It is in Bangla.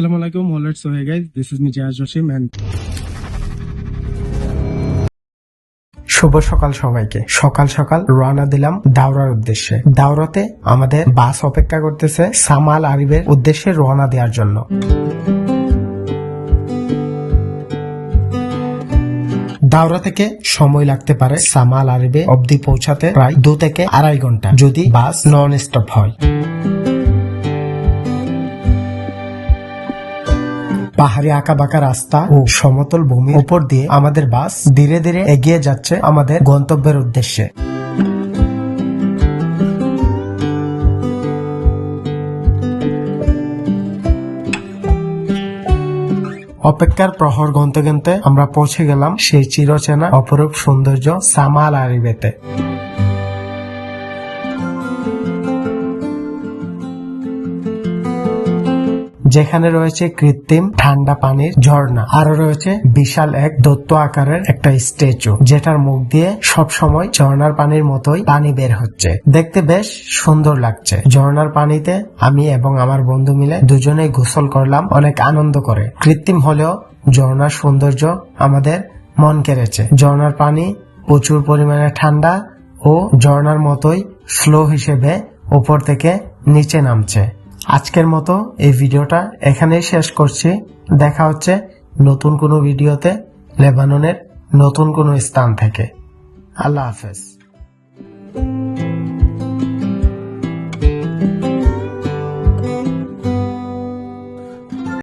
Well, let's so hey guys, this is me Jaz Joshim and শুভ সকাল সবাইকে। সকাল সকাল রওনা দিলাম দাওরার উদ্দেশ্যে। দাওরাতে আমাদের বাস অপেক্ষা করতেছে সামাল আরিবের উদ্দেশ্যে রওনা দেওয়ার জন্য। দাওরা থেকে সময় লাগতে পারে সামাল আরিবে অবধি পৌঁছাতে প্রায় দু থেকে আড়াই ঘণ্টা যদি বাস নন স্টপ হয়। পাহাড়ি আঁকা বাঁকা রাস্তা ও। সমতল ভূমির উপর দিয়ে আমাদের বাস ধীরে ধীরে এগিয়ে যাচ্ছে আমাদের গন্তব্যের উদ্দেশ্যে। অপেক্ষার প্রহর গন্তে গন্তে আমরা পৌঁছে গেলাম সেই চিরচেনা অপরূপ সৌন্দর্য সামাল আরিবেতে। যেখানে রয়েছে কৃত্রিম ঠান্ডা পানির ঝর্ণা। আরও রয়েছে বিশাল এক দত্ত আকারের একটা স্ট্যাচু, যেটার মুখ দিয়ে সব সময় ঝর্ণার পানির মতোই পানি বের হচ্ছে। দেখতে বেশ সুন্দর লাগছে। ঝর্ণার পানিতে আমি এবং আমার বন্ধু মিলে দুজনেই গোসল করলাম, অনেক আনন্দ করে। কৃত্রিম হলেও ঝর্ণার সৌন্দর্য আমাদের মন কেড়েছে। ঝর্ণার পানি প্রচুর পরিমাণে ঠান্ডা ও ঝর্ণার মতোই স্লো হিসেবে উপর থেকে নিচে নামছে। আজকের মতো এই ভিডিওটা এখানেই শেষ করছি। দেখা হচ্ছে নতুন কোনো ভিডিওতে লেবাননের নতুন কোনো স্থান থেকে। আল্লাহ হাফেজ।